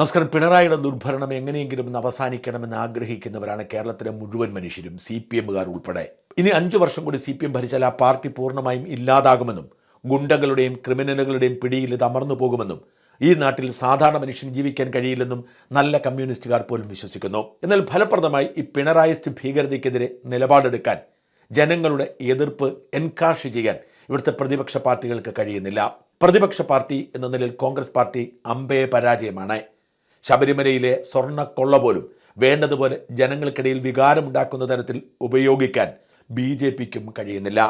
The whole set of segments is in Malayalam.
നമസ്കാരം. പിണറായിയുടെ ദുർഭരണം എങ്ങനെയെങ്കിലും അവസാനിക്കണമെന്ന് ആഗ്രഹിക്കുന്നവരാണ് കേരളത്തിലെ മുഴുവൻ മനുഷ്യരും സി പി എമ്മുകാർ ഉൾപ്പെടെ. ഇനി അഞ്ചു വർഷം കൂടി സി പി എം ഭരിച്ചാൽ ആ പാർട്ടി പൂർണമായും ഇല്ലാതാകുമെന്നും ഗുണ്ടകളുടെയും ക്രിമിനലുകളുടെയും പിടിയിൽ ഇത് അമർന്നു പോകുമെന്നും ഈ നാട്ടിൽ സാധാരണ മനുഷ്യന് ജീവിക്കാൻ കഴിയില്ലെന്നും നല്ല കമ്മ്യൂണിസ്റ്റുകാർ പോലും വിശ്വസിക്കുന്നു. എന്നാൽ ഫലപ്രദമായി ഈ പിണറായിസ്റ്റ് ഭീകരതയ്ക്കെതിരെ നിലപാടെടുക്കാൻ ജനങ്ങളുടെ എതിർപ്പ് എൻകാഷ് ചെയ്യാൻ ഇവിടുത്തെ പ്രതിപക്ഷ പാർട്ടികൾക്ക് കഴിയുന്നില്ല. പ്രതിപക്ഷ പാർട്ടി എന്ന നിലയിൽ കോൺഗ്രസ് പാർട്ടി അമ്പയെ പരാജയമാണ്. ശബരിമലയിലെ സ്വർണക്കൊള്ള പോലും വേണ്ടതുപോലെ ജനങ്ങൾക്കിടയിൽ വികാരമുണ്ടാക്കുന്ന തരത്തിൽ ഉപയോഗിക്കാൻ ബി ജെ പിക്കും കഴിയുന്നില്ല.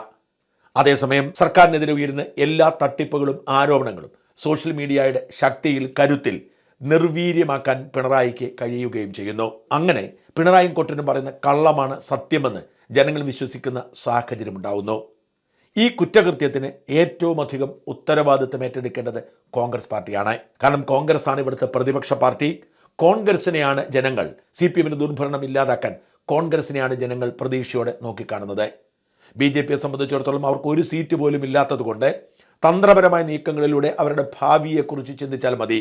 അതേസമയം സർക്കാരിനെതിരെ ഉയരുന്ന എല്ലാ തട്ടിപ്പുകളും ആരോപണങ്ങളും സോഷ്യൽ മീഡിയയുടെ ശക്തിയിൽ കരുത്തിൽ നിർവീര്യമാക്കാൻ പിണറായിക്ക് കഴിയുകയും ചെയ്യുന്നു. അങ്ങനെ പിണറായി കൊട്ടനും പറയുന്ന കള്ളമാണ് സത്യമെന്ന് ജനങ്ങൾ വിശ്വസിക്കുന്ന സാഹചര്യമുണ്ടാവുന്നു. ഈ കുറ്റകൃത്യത്തിന് ഏറ്റവും അധികം ഉത്തരവാദിത്തം ഏറ്റെടുക്കേണ്ടത് കോൺഗ്രസ് പാർട്ടിയാണ്. കാരണം കോൺഗ്രസ് ആണ് ഇവിടുത്തെ പ്രതിപക്ഷ പാർട്ടി. കോൺഗ്രസിനെയാണ് ജനങ്ങൾ സി പി എമ്മിന് ദുർഭരണം ഇല്ലാതാക്കാൻ കോൺഗ്രസിനെയാണ് ജനങ്ങൾ പ്രതീക്ഷയോടെ നോക്കിക്കാണുന്നത്. ബി ജെ പിയെ സംബന്ധിച്ചിടത്തോളം അവർക്ക് ഒരു സീറ്റ് പോലും ഇല്ലാത്തതുകൊണ്ട് തന്ത്രപരമായ നീക്കങ്ങളിലൂടെ അവരുടെ ഭാവിയെക്കുറിച്ച് ചിന്തിച്ചാൽ മതി.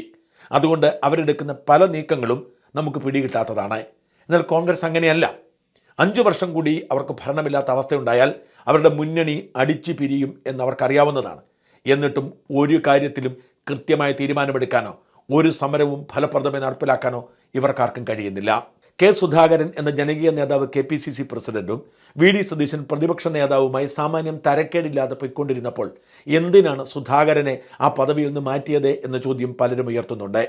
അതുകൊണ്ട് അവരെടുക്കുന്ന പല നീക്കങ്ങളും നമുക്ക് പിടികിട്ടാത്തതാണ്. എന്നാൽ കോൺഗ്രസ് അങ്ങനെയല്ല. അഞ്ചു വർഷം കൂടി അവർക്ക് ഭരണമില്ലാത്ത അവസ്ഥയുണ്ടായാൽ അവരുടെ മുന്നണി അടിച്ചു പിരിയും എന്നവർക്കറിയാവുന്നതാണ്. എന്നിട്ടും ഒരു കാര്യത്തിലും കൃത്യമായ തീരുമാനമെടുക്കാനോ ഒരു സമരവും ഫലപ്രദമായി നടപ്പിലാക്കാനോ ഇവർക്കാർക്കും കഴിയുന്നില്ല. കെ സുധാകരൻ എന്ന ജനകീയ നേതാവ് കെ പി സി സി പ്രസിഡന്റും വി ഡി സതീശൻ പ്രതിപക്ഷ നേതാവുമായി സാമാന്യം തരക്കേടില്ലാതെ പോയിക്കൊണ്ടിരുന്നപ്പോൾ എന്തിനാണ് സുധാകരനെ ആ പദവിയിൽ നിന്ന് മാറ്റിയത് എന്ന ചോദ്യം പലരും ഉയർത്തുന്നുണ്ട്.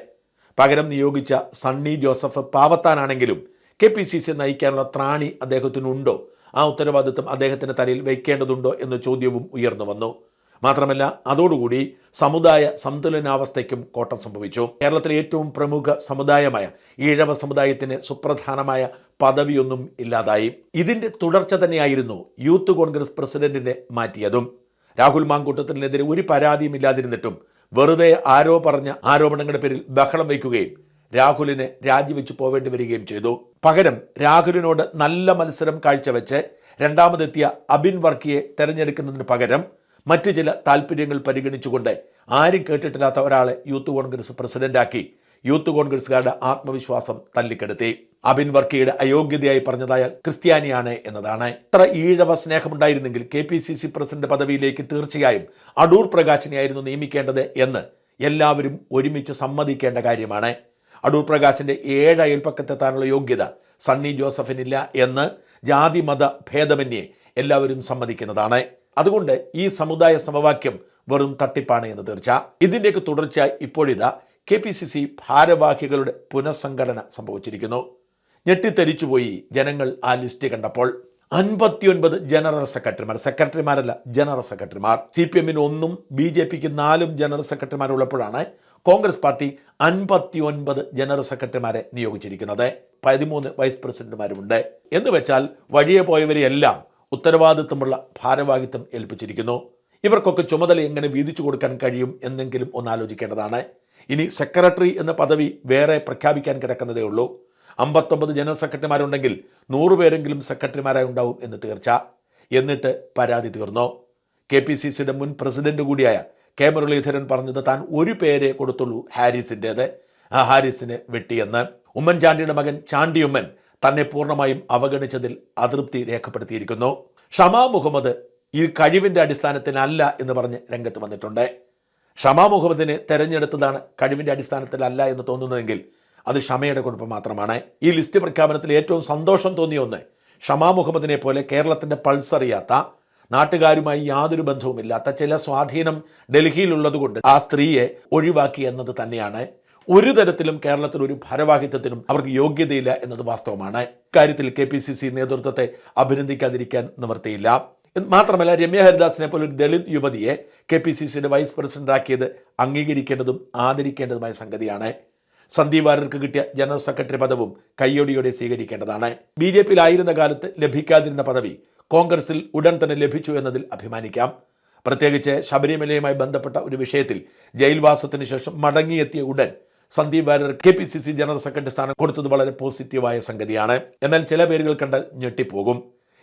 പകരം നിയോഗിച്ച സണ്ണി ജോസഫ് പാവത്താനാണെങ്കിലും കെ പി സി സി നയിക്കാനുള്ള ത്രാണി അദ്ദേഹത്തിനുണ്ടോ? ആ ഉത്തരവാദിത്വം അദ്ദേഹത്തിന്റെ തലയിൽ വയ്ക്കേണ്ടതുണ്ടോ എന്ന ചോദ്യവും ഉയർന്നു വന്നു. മാത്രമല്ല അതോടുകൂടി സമുദായ സന്തുലനാവസ്ഥയ്ക്കും കോട്ടം സംഭവിച്ചു. കേരളത്തിലെ ഏറ്റവും പ്രമുഖ സമുദായമായ ഈഴവ സമുദായത്തിന് സുപ്രധാനമായ പദവിയൊന്നും ഇല്ലാതായി. ഇതിന്റെ തുടർച്ച തന്നെയായിരുന്നു യൂത്ത് കോൺഗ്രസ് പ്രസിഡന്റിനെ മാറ്റിയതും. രാഹുൽ മാങ്കൂട്ടത്തിനെതിരെ ഒരു പരാതിയും ഇല്ലാതിരുന്നിട്ടും വെറുതെ ആരോ പറഞ്ഞ ആരോപണങ്ങളുടെ പേരിൽ ബഹളം വയ്ക്കുകയും രാഹുലിന് രാജിവെച്ച് പോവേണ്ടി വരികയും ചെയ്തു. പകരം രാഹുലിനോട് നല്ല മത്സരം കാഴ്ചവെച്ച് രണ്ടാമതെത്തിയ അബിൻ വർക്കിയെ തെരഞ്ഞെടുക്കുന്നതിന് പകരം മറ്റു ചില താല്പര്യങ്ങൾ പരിഗണിച്ചുകൊണ്ട് ആരും കേട്ടിട്ടില്ലാത്ത ഒരാളെ യൂത്ത് കോൺഗ്രസ് പ്രസിഡന്റാക്കി യൂത്ത് കോൺഗ്രസ്സുകാരുടെ ആത്മവിശ്വാസം തല്ലിക്കെടുത്തി. അബിൻ വർക്കിയുടെ അയോഗ്യതയായി പറഞ്ഞതായാൽ ക്രിസ്ത്യാനിയാണ് എന്നതാണ്. ഇത്ര Ezhava സ്നേഹമുണ്ടായിരുന്നെങ്കിൽ K P C C president പദവിയിലേക്ക് തീർച്ചയായും അടൂർ പ്രകാശിനെയായിരുന്നു നിയമിക്കേണ്ടത് എന്ന് എല്ലാവരും ഒരുമിച്ച് സമ്മതിക്കേണ്ട കാര്യമാണ്. അടൂർ പ്രകാശിന്റെ ഏഴ് അയൽപ്പക്കത്തെത്താനുള്ള യോഗ്യത സണ്ണി ജോസഫിനില്ല എന്ന് ജാതി മത ഭേദമന്യേ എല്ലാവരും സമ്മതിക്കുന്നതാണ്. അതുകൊണ്ട് ഈ സമുദായ സമവാക്യം വെറും തട്ടിപ്പാണ് എന്ന് തീർച്ച. ഇതിന്റെയൊക്കെ തുടർച്ചയായി ഇപ്പോഴിതാ കെ പി സി സി ഭാരവാഹികളുടെ പുനഃസംഘടന സംഭവിച്ചിരിക്കുന്നു. ഞെട്ടിത്തെരിച്ചുപോയി ജനങ്ങൾ ആ ലിസ്റ്റ് കണ്ടപ്പോൾ. അൻപത്തിയൊൻപത് ജനറൽ സെക്രട്ടറിമാർ സെക്രട്ടറിമാരല്ല ജനറൽ സെക്രട്ടറിമാർ. സി പി എമ്മിന് ഒന്നും ബി ജെ പിക്ക് നാലും ജനറൽ സെക്രട്ടറിമാരുള്ളപ്പോഴാണ് കോൺഗ്രസ് പാർട്ടി അൻപത്തി ഒൻപത് ജനറൽ സെക്രട്ടറിമാരെ നിയോഗിച്ചിരിക്കുന്നത്. പതിമൂന്ന് വൈസ് പ്രസിഡന്റുമാരുമുണ്ട്. എന്ന് വെച്ചാൽ വഴിയെ പോയവരെയെല്ലാം ഉത്തരവാദിത്വമുള്ള ഭാരവാഹിത്വം ഏൽപ്പിച്ചിരിക്കുന്നു. ഇവർക്കൊക്കെ ചുമതല എങ്ങനെ വീതിച്ചു കൊടുക്കാൻ കഴിയും എന്നെങ്കിലും ഒന്ന് ആലോചിക്കേണ്ടതാണ്. ഇനി സെക്രട്ടറി എന്ന പദവി വേറെ പ്രഖ്യാപിക്കാൻ കിടക്കുന്നതേ ഉള്ളൂ. അമ്പത്തൊമ്പത് ജനറൽ സെക്രട്ടറിമാരുണ്ടെങ്കിൽ നൂറ് പേരെങ്കിലും സെക്രട്ടറിമാരായി ഉണ്ടാവും എന്ന് തീർച്ച. എന്നിട്ട് പരാതി തീർന്നോ. കെ പി സി സിയുടെ മുൻ പ്രസിഡന്റ് കൂടിയായ കെ മുരളീധരൻ പറഞ്ഞത് താൻ ഒരു പേരെ കൊടുത്തുള്ളൂ ഹാരിസിന്റേത്. ആ ഹാരിസിനെ വെട്ടിയെന്ന്. ഉമ്മൻചാണ്ടിയുടെ മകൻ ചാണ്ടിയുമ്മൻ തന്നെ പൂർണമായും അവഗണിച്ചതിൽ അതൃപ്തി രേഖപ്പെടുത്തിയിരിക്കുന്നു. ഷമാ മുഹമ്മദ് ഈ കഴിവിന്റെ അടിസ്ഥാനത്തിലല്ല എന്ന് പറഞ്ഞ് രംഗത്ത് വന്നിട്ടുണ്ട്. ഷമാ മുഹമ്മദിനെ തെരഞ്ഞെടുത്തതാണ് കഴിവിന്റെ അടിസ്ഥാനത്തിലല്ല എന്ന് തോന്നുന്നതെങ്കിൽ അത് ഷമയുടെ കുഴപ്പം മാത്രമാണ്. ഈ ലിസ്റ്റ് പ്രഖ്യാപനത്തിൽ ഏറ്റവും സന്തോഷം തോന്നിയ ഒന്ന് ഷമാ മുഹമ്മദിനെ പോലെ കേരളത്തിന്റെ പൾസ് അറിയാത്ത നാട്ടുകാരുമായി യാതൊരു ബന്ധവുമില്ലാത്ത ചില സ്വാധീനം ഡൽഹിയിലുള്ളതുകൊണ്ട് ആ സ്ത്രീയെ ഒഴിവാക്കി എന്നത് തന്നെയാണ്. ഒരു തരത്തിലും കേരളത്തിൽ ഒരു ഭാരവാഹിത്വത്തിനും അവർക്ക് യോഗ്യതയില്ല എന്നത് വാസ്തവമാണ്. ഇക്കാര്യത്തിൽ കെ പി സി സി നേതൃത്വത്തെ അഭിനന്ദിക്കാതിരിക്കാൻ നിവർത്തിയില്ല മാത്രമല്ല രമ്യ ഹരിദാസിനെ പോലെ ഒരു ദളിത് യുവതിയെ കെ പി സി സിയുടെ വൈസ് പ്രസിഡന്റാക്കിയത് അംഗീകരിക്കേണ്ടതും ആദരിക്കേണ്ടതുമായ സംഗതിയാണ്. സന്ദീപ് കിട്ടിയ ജനറൽ സെക്രട്ടറി പദവും കയ്യോടിയോടെ സ്വീകരിക്കേണ്ടതാണ്. ബി ജെ പിയിലായിരുന്ന കാലത്ത് ലഭിക്കാതിരുന്ന പദവി കോൺഗ്രസിൽ ഉടൻ തന്നെ ലഭിച്ചു എന്നതിൽ അഭിമാനിക്കാം. പ്രത്യേകിച്ച് ശബരിമലയുമായി ബന്ധപ്പെട്ട ഒരു വിഷയത്തിൽ ജയിൽവാസത്തിന് ശേഷം മടങ്ങിയെത്തിയ ഉടൻ Sandeep Warrier K P C C general secretary സ്ഥാനം കൊടുത്തത് വളരെ പോസിറ്റീവായ സംഗതിയാണ്. എന്നാൽ ചില പേരുകൾ കണ്ടാൽ ഞെട്ടിപ്പോകും.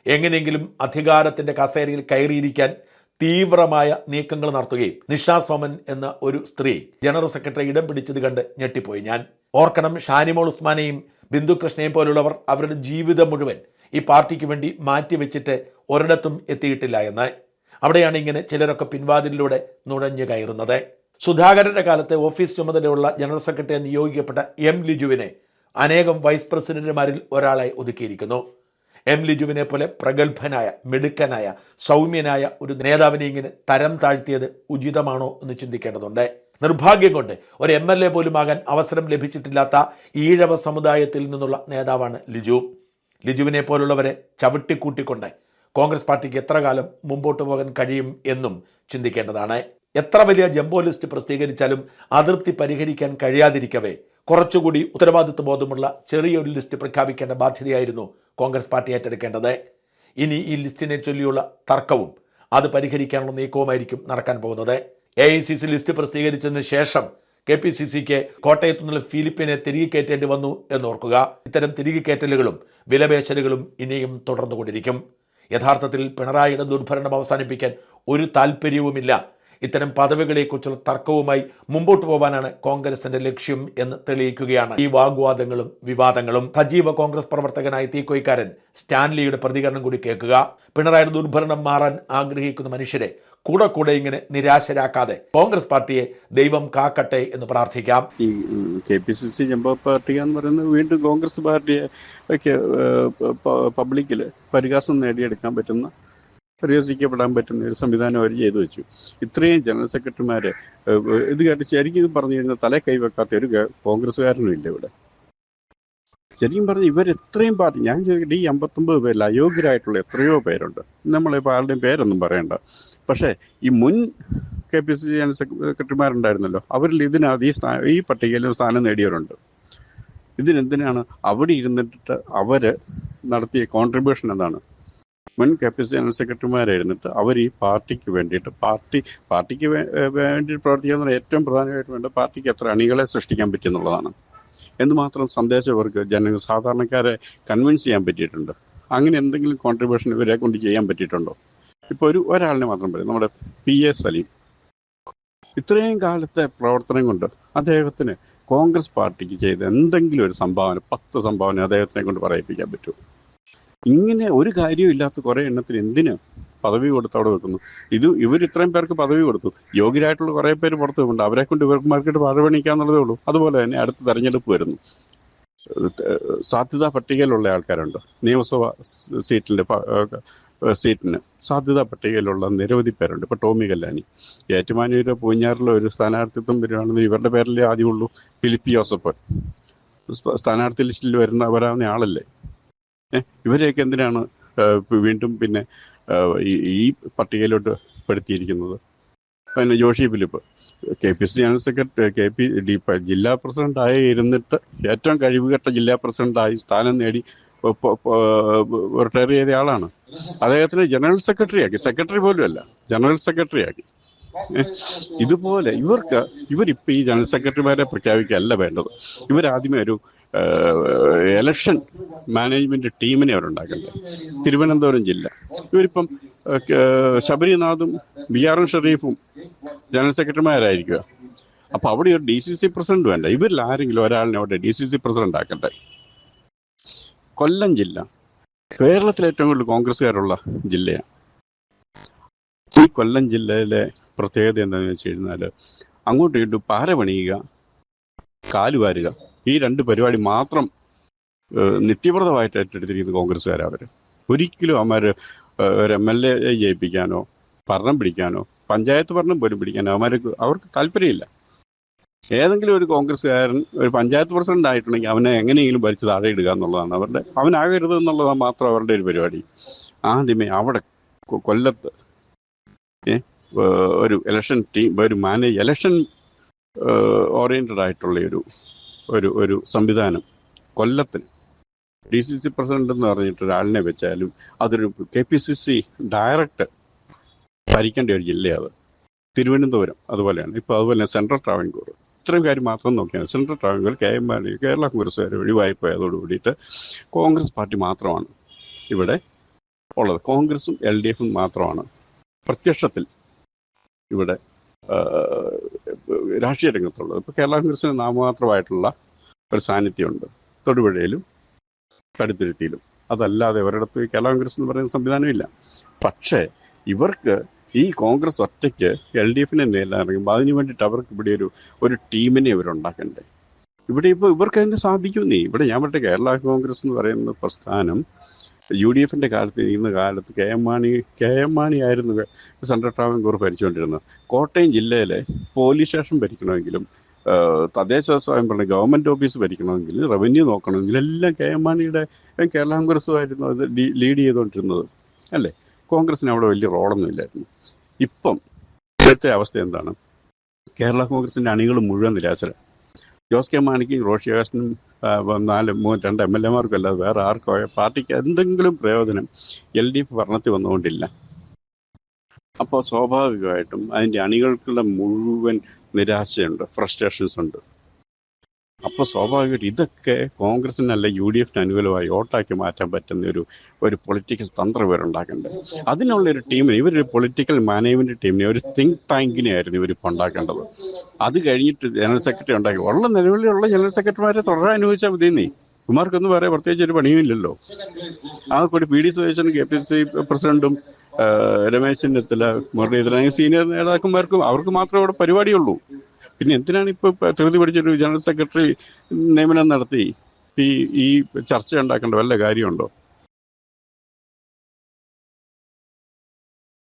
എങ്ങനെയെങ്കിലും അധികാരത്തിന്റെ കസേരയിൽ കയറിയിരിക്കാൻ തീവ്രമായ നീക്കങ്ങൾ നടത്തുകയും നിഷാ സോമൻ എന്ന ഒരു സ്ത്രീ ജനറൽ സെക്രട്ടറി ഇടം പിടിച്ചത് കണ്ട് ഞെട്ടിപ്പോയി ഞാൻ. ഓർക്കണം ഷാനിമോൾ ഉസ്മാനെയും ബിന്ദു കൃഷ്ണയും പോലുള്ളവർ അവരുടെ ജീവിതം മുഴുവൻ ഈ പാർട്ടിക്ക് വേണ്ടി മാറ്റിവെച്ചിട്ട് ഒരിടത്തും എത്തിയിട്ടില്ല എന്ന്. അവിടെയാണ് ഇങ്ങനെ ചിലരൊക്കെ പിൻവാതിലിലൂടെ നുഴഞ്ഞു കയറുന്നത്. സുധാകരന്റെ കാലത്ത് ഓഫീസ് ചുമതലയുള്ള ജനറൽ സെക്രട്ടറി നിയോഗിക്കപ്പെട്ട എം ലിജുവിനെ അനേകം വൈസ് പ്രസിഡന്റുമാരിൽ ഒരാളായി ഒതുക്കിയിരിക്കുന്നു. എം ലിജുവിനെ പോലെ പ്രഗത്ഭനായ മിടുക്കനായ സൗമ്യനായ ഒരു നേതാവിനെ ഇങ്ങനെ തരം താഴ്ത്തിയത് ഉചിതമാണോ എന്ന് ചിന്തിക്കേണ്ടതുണ്ട്. നിർഭാഗ്യം കൊണ്ട് ഒരു എം എൽ എ പോലും ആകാൻ അവസരം ലഭിച്ചിട്ടില്ലാത്ത ഈഴവ സമുദായത്തിൽ നിന്നുള്ള നേതാവാണ് ലിജു. ലിജുവിനെ പോലുള്ളവരെ ചവിട്ടിക്കൂട്ടിക്കൊണ്ട് കോൺഗ്രസ് പാർട്ടിക്ക് എത്ര കാലം മുമ്പോട്ട് പോകാൻ കഴിയും എന്നും ചിന്തിക്കേണ്ടതാണ്. എത്ര വലിയ ജംബോ ലിസ്റ്റ് പ്രസിദ്ധീകരിച്ചാലും അതൃപ്തി പരിഹരിക്കാൻ കഴിയാതിരിക്കവേ കുറച്ചുകൂടി ഉത്തരവാദിത്വ ബോധമുള്ള ചെറിയൊരു ലിസ്റ്റ് പ്രഖ്യാപിക്കേണ്ട ബാധ്യതയായിരുന്നു കോൺഗ്രസ് പാർട്ടി ഏറ്റെടുക്കേണ്ടത്. ഇനി ഈ ലിസ്റ്റിനെ ചൊല്ലിയുള്ള തർക്കവും അത് പരിഹരിക്കാനുള്ള നീക്കവുമായിരിക്കും നടക്കാൻ പോകുന്നത്. എ ലിസ്റ്റ് പ്രസിദ്ധീകരിച്ചതിന് ശേഷം കെ പി സി സിക്ക് കോട്ടയത്തു നിന്നുള്ള ഫിലിപ്പിനെ തിരികെ കയറ്റേണ്ടി വന്നു എന്നോർക്കുക. ഇത്തരം തിരികെ കയറ്റലുകളും വിലപേശലുകളും ഇനിയും തുടർന്നുകൊണ്ടിരിക്കും. യഥാർത്ഥത്തിൽ പിണറായിയുടെ ദുർഭരണം അവസാനിപ്പിക്കാൻ ഒരു താല്പര്യവുമില്ല ഇത്തരം പദവികളെക്കുറിച്ചുള്ള തർക്കവുമായി മുമ്പോട്ട് പോകാനാണ് കോൺഗ്രസിന്റെ ലക്ഷ്യം എന്ന് തെളിയിക്കുകയാണ് ഈ വാഗ്വാദങ്ങളും വിവാദങ്ങളും. സജീവ കോൺഗ്രസ് പ്രവർത്തകനായ തീക്കോയിക്കാരൻ സ്റ്റാൻലിയുടെ പ്രതികരണം കൂടി കേൾക്കുക. പിണറായിയുടെ ദുർഭരണം മാറാൻ ആഗ്രഹിക്കുന്ന മനുഷ്യരെ കൂടെ കൂടെ ഇങ്ങനെ നിരാശരാക്കാതെ കോൺഗ്രസ് പാർട്ടിയെ ദൈവം കാക്കട്ടെ എന്ന് പ്രാർത്ഥിക്കാം. ഈ K P C C jumbo party എന്ന് പറയുന്നത് വീണ്ടും കോൺഗ്രസ് പാർട്ടിയെ ഒക്കെ പബ്ലിക്കിൽ പരിഹാസം നേടിയെടുക്കാൻ പറ്റുന്ന പരിഹസിക്കപ്പെടാൻ പറ്റുന്ന ഒരു സംവിധാനം അവർ ചെയ്തു വെച്ചു. ഇത്രയും ജനറൽ സെക്രട്ടറിമാരെ ഇത് കേട്ട് ശരിക്കും ഇത് പറഞ്ഞു കഴിഞ്ഞാൽ തല കൈവെക്കാത്ത ഒരു കോൺഗ്രസ്സുകാരനും ഇല്ല ഇവിടെ. ശരിക്കും പറഞ്ഞാൽ ഇവർ എത്രയും പാർട്ടി ഞാൻ ഈ അമ്പത്തൊമ്പത് പേരിൽ അയോഗ്യരായിട്ടുള്ള എത്രയോ പേരുണ്ട്. നമ്മളിപ്പോൾ ആരുടെയും പേരൊന്നും പറയണ്ട. പക്ഷേ ഈ മുൻ കെ പി സി ജനറൽ സെക്രട്ടറിമാരുണ്ടായിരുന്നല്ലോ അവരിൽ ഇതിനകത്ത് ഈ സ്ഥാ ഈ പട്ടികയിൽ ഒരു സ്ഥാനം നേടിയവരുണ്ട്. ഇതിനെന്തിനാണ് അവിടെ ഇരുന്നിട്ട് അവർ നടത്തിയ കോൺട്രിബ്യൂഷൻ എന്താണ്? മുൻ കെ പി സി ജനറൽ സെക്രട്ടറിമാരായിരുന്നിട്ട് അവർ ഈ പാർട്ടിക്ക് വേണ്ടിയിട്ട് പാർട്ടി പാർട്ടിക്ക് വേണ്ടി പ്രവർത്തിക്കുക ഏറ്റവും പ്രധാനമായിട്ട് വേണ്ട പാർട്ടിക്ക് എത്ര അണികളെ സൃഷ്ടിക്കാൻ പറ്റുന്നുള്ളതാണ് എന്തുമാത്രം സന്ദേശം ഇവർക്ക് ജനങ്ങൾ സാധാരണക്കാരെ കൺവിൻസ് ചെയ്യാൻ പറ്റിയിട്ടുണ്ട്? അങ്ങനെ എന്തെങ്കിലും കോൺട്രിബ്യൂഷൻ ഇവരെ കൊണ്ട് ചെയ്യാൻ പറ്റിയിട്ടുണ്ടോ? ഇപ്പോൾ ഒരു ഒരാളിനെ മാത്രം പറയും നമ്മുടെ പി എ സലീം. ഇത്രയും കാലത്തെ പ്രവർത്തനം കൊണ്ട് അദ്ദേഹത്തിന് കോൺഗ്രസ് പാർട്ടിക്ക് ചെയ്ത എന്തെങ്കിലും ഒരു സംഭാവന പത്ത് സംഭാവന അദ്ദേഹത്തിനെ കൊണ്ട് പറയിപ്പിക്കാൻ പറ്റുമോ ഇങ്ങനെ ഒരു കാര്യവും ഇല്ലാത്ത കുറേ എണ്ണത്തിന് എന്തിന് പദവി കൊടുത്ത് അവിടെ വെക്കുന്നു. ഇത് ഇവർ ഇത്രയും പേർക്ക് പദവി കൊടുത്തു. യോഗ്യരായിട്ടുള്ള കുറേ പേര് പുറത്തു വെക്കുന്നുണ്ട് അവരെ കൊണ്ട് ഇവർക്ക് മാർക്കറ്റ് പഴവണിക്കാന്നുള്ളതേ ഉള്ളൂ. അതുപോലെ തന്നെ അടുത്ത തെരഞ്ഞെടുപ്പ് വരുന്നു. സാധ്യതാ പട്ടികയിലുള്ള ആൾക്കാരുണ്ട്. നിയമസഭാ സീറ്റിന്റെ സീറ്റിന് സാധ്യതാ പട്ടികയിലുള്ള നിരവധി പേരുണ്ട്. ഇപ്പോൾ ടോമി കല്ലാനി. ഏറ്റുമാനൂര് പൂഞ്ഞാറിലെ ഒരു സ്ഥാനാർത്ഥിത്വം വരുവാണെന്ന് ഇവരുടെ പേരിലേ ആദ്യമുള്ളൂ. Philip Joseph. സ്ഥാ- സ്ഥാനാർത്ഥി ലിസ്റ്റിൽ വരുന്ന വരാവുന്ന ആളല്ലേ ഇവരെയൊക്കെ എന്തിനാണ് വീണ്ടും പിന്നെ ഈ പട്ടികയിലോട്ട് പെടുത്തിയിരിക്കുന്നത്. പിന്നെ Joshi Philip. K P C general secretary K P D ജില്ലാ പ്രസിഡന്റായി ഇരുന്നിട്ട് ഏറ്റവും കഴിവുകെട്ട ജില്ലാ പ്രസിഡന്റായി സ്ഥാനം നേടി റിട്ടയർ ചെയ്ത ആളാണ്. അദ്ദേഹത്തിന് ജനറൽ സെക്രട്ടറി ആക്കി സെക്രട്ടറി പോലും അല്ല ജനറൽ സെക്രട്ടറി ആക്കി ഇതുപോലെ ഇവർക്ക് ഇവരിപ്പോൾ ഈ ജനറൽ സെക്രട്ടറിമാരെ പ്രഖ്യാപിക്കുകയല്ല വേണ്ടത്. ഇവരാദ്യമേ ഒരു എലക്ഷൻ മാനേജ്മെന്റ് ടീമിനെ അവരുണ്ടാക്കുന്നത് തിരുവനന്തപുരം ജില്ല. ഇവരിപ്പം ശബരിനാഥും ബി ആർ എൻ ഷെറീഫും ജനറൽ സെക്രട്ടറിമാരായിരിക്കുക അപ്പോൾ അവിടെ ഒരു ഡി സി സി പ്രസിഡന്റ് വേണ്ട. ഇവരിൽ ആരെങ്കിലും ഒരാളിനെ അവിടെ ഡി സി സി പ്രസിഡന്റ് ആക്കട്ടെ കൊല്ലം ജില്ല. കേരളത്തിലെ ഏറ്റവും കൂടുതൽ കോൺഗ്രസ്സുകാരുള്ള ജില്ലയാണ് ഈ കൊല്ലം ജില്ലയിലെ പ്രത്യേകത എന്താണെന്ന് വെച്ച് കഴിഞ്ഞാൽ അങ്ങോട്ടും ഇങ്ങോട്ടും പാര പണിയുക കാലുവാരുക. ഈ രണ്ട് പരിപാടി മാത്രം നിത്യവ്രതമായിട്ട് ഏറ്റെടുത്തിരിക്കുന്ന കോൺഗ്രസ്സുകാരാണ് അവർ ഒരിക്കലും അവന്മാർ ഒരു എം എൽ എ ജയിപ്പിക്കാനോ ഭരണം പിടിക്കാനോ പഞ്ചായത്ത് ഭരണം പോലും പിടിക്കാനോ അവന്മാർക്ക് അവർക്ക് താല്പര്യമില്ല. ഏതെങ്കിലും ഒരു കോൺഗ്രസ്സുകാരൻ ഒരു പഞ്ചായത്ത് പ്രസിഡന്റ് ആയിട്ടുണ്ടെങ്കിൽ അവനെ എങ്ങനെയെങ്കിലും ഭരിച്ച് താഴെ ഇടുക എന്നുള്ളതാണ് അവരുടെ അവനാകരുത് എന്നുള്ളതാണ് മാത്രം അവരുടെ ഒരു പരിപാടി. ആദ്യമേ അവിടെ കൊല്ലത്ത് ഒരു ഇലക്ഷൻ ടീം ഒരു മാനേജ് ഇലക്ഷൻ ഓറിയന്റഡ് ആയിട്ടുള്ള ഒരു ഒരു ഒരു സംവിധാനം. കൊല്ലത്തിന്. ഡി സി സി പ്രസിഡന്റ് എന്ന് പറഞ്ഞിട്ട് ഒരാളിനെ വെച്ചാലും അതൊരു K P C C direct ഭരിക്കേണ്ട ഒരു ജില്ലയാണ് തിരുവനന്തപുരം അതുപോലെയാണ്. ഇപ്പോൾ അതുപോലെ തന്നെ സെൻട്രൽ ട്രാവൻകൂർ. ഇത്രയും കാര്യം മാത്രം നോക്കിയാണ് central Travancore K M Mani Kerala Congress വരെ ഒഴിവായി പോയതോട് കൂടിയിട്ട് കോൺഗ്രസ് പാർട്ടി മാത്രമാണ് ഇവിടെ ഉള്ളത്. കോൺഗ്രസും എൽ ഡി എഫും മാത്രമാണ് പ്രത്യക്ഷത്തിൽ ഇവിടെ രാഷ്ട്രീയ രംഗത്തുള്ളത് ഇപ്പോൾ കേരള കോൺഗ്രസിന് നാമമാത്രമായിട്ടുള്ള ഒരു സാന്നിധ്യമുണ്ട്. തൊടുപുഴയിലും കടുത്തുരുത്തിയിലും. അതല്ലാതെ ഒരിടത്തും ഈ കേരള കോൺഗ്രസ് എന്ന് പറയുന്ന സംവിധാനമില്ല പക്ഷേ ഇവർക്ക് ഈ കോൺഗ്രസ് ഒറ്റയ്ക്ക് എൽ ഡി എഫിനെ നേരിടാൻ അതിന് വേണ്ടിയിട്ട് അവർക്ക് ഇവിടെ ഒരു ഒരു ടീമിനെ ഇവരുണ്ടാക്കണ്ടേ ഇവിടെ ഇപ്പോൾ ഇവർക്ക് അതിന് സാധിക്കുന്നേ ഇവിടെ ഞാൻ പറയട്ടെ കേരള കോൺഗ്രസ് എന്ന് പറയുന്ന പ്രസ്ഥാനം യു ഡി എഫിന്റെ കാലത്ത് ഇന്ന് കാലത്ത് K M Mani K M Mani ആയിരുന്നു സെൻട്രൽ ട്രാവൻകൂർ ഭരിച്ചുകൊണ്ടിരുന്നത്. കോട്ടയം ജില്ലയിലെ പോലീസ് സ്റ്റേഷൻ ഭരിക്കണമെങ്കിലും തദ്ദേശ സ്വയംഭരണ ഗവൺമെന്റ് ഓഫീസ് ഭരിക്കണമെങ്കിൽ റവന്യൂ നോക്കണമെങ്കിൽ എല്ലാം കെ എം മാണിയുടെ കേരള കോൺഗ്രസ്സുമായിരുന്നു അത് ലീഡ് ചെയ്തുകൊണ്ടിരുന്നത് അല്ലേ? കോൺഗ്രസ്സിന് അവിടെ വലിയ റോളൊന്നും ഇല്ലായിരുന്നു. ഇപ്പം ഇപ്പോഴത്തെ അവസ്ഥ എന്താണ്? കേരള കോൺഗ്രസിന്റെ അണികൾ മുഴുവൻ നിരാശരാണ് ജോസ് കെ മാണിക്കും റോഷി ആകാശനും നാല് മൂന്ന് രണ്ട് എം എൽ എമാർക്കും അല്ലാതെ വേറെ ആർക്കോ പാർട്ടിക്ക് എന്തെങ്കിലും പ്രയോജനം എൽ ഡി എഫ് ഭരണത്തിൽ വന്നുകൊണ്ടില്ല. അപ്പോൾ സ്വാഭാവികമായിട്ടും അതിന്റെ അണികൾക്കുള്ള മുഴുവൻ നിരാശയുണ്ട് ഫ്രസ്ട്രേഷൻസ് ഉണ്ട്. അപ്പോൾ സ്വാഭാവികമായിട്ട് ഇതൊക്കെ കോൺഗ്രസിനല്ല യു ഡി എഫിന് അനുകൂലമായി വോട്ടാക്കി മാറ്റാൻ പറ്റുന്ന ഒരു ഒരു പൊളിറ്റിക്കൽ തന്ത്രം ഇവരുണ്ടാക്കേണ്ടത് അതിനുള്ള ഒരു ടീമിനെ ഇവരൊരു പൊളിറ്റിക്കൽ മാനേജ്മെന്റ് ടീമിനെ ഒരു തിങ്ക് ടാങ്കിനെ ആയിരുന്നു ഇവരിപ്പോൾ ഉണ്ടാക്കേണ്ടത്. അത് കഴിഞ്ഞിട്ട് ജനറൽ സെക്രട്ടറി ഉണ്ടാക്കി. ഉള്ള നിലവിലുള്ള ജനറൽ സെക്രട്ടറിമാരെ തുടരാൻ അനുവദിച്ചാൽ മതി നീ. കുമാർക്കൊന്നും വേറെ പ്രത്യേകിച്ച് ഒരു പണിയുമില്ലല്ലോ. ആ കൂടി പി ഡി സതീശനും കെ പി സി പ്രസിഡന്റും രമേശ് ചെന്നിത്തല മുരളീധരൻ സീനിയർ നേതാക്കന്മാർക്കും അവർക്ക് മാത്രമേ അവിടെ പരിപാടിയുള്ളൂ. പിന്നെ എന്തിനാണ് ഇപ്പോൾ ധൃതി പിടിച്ചൊരു ജനറൽ സെക്രട്ടറി നിയമനം നടത്തി ഈ ഈ ചർച്ച ഉണ്ടാക്കേണ്ട വല്ല കാര്യമുണ്ടോ?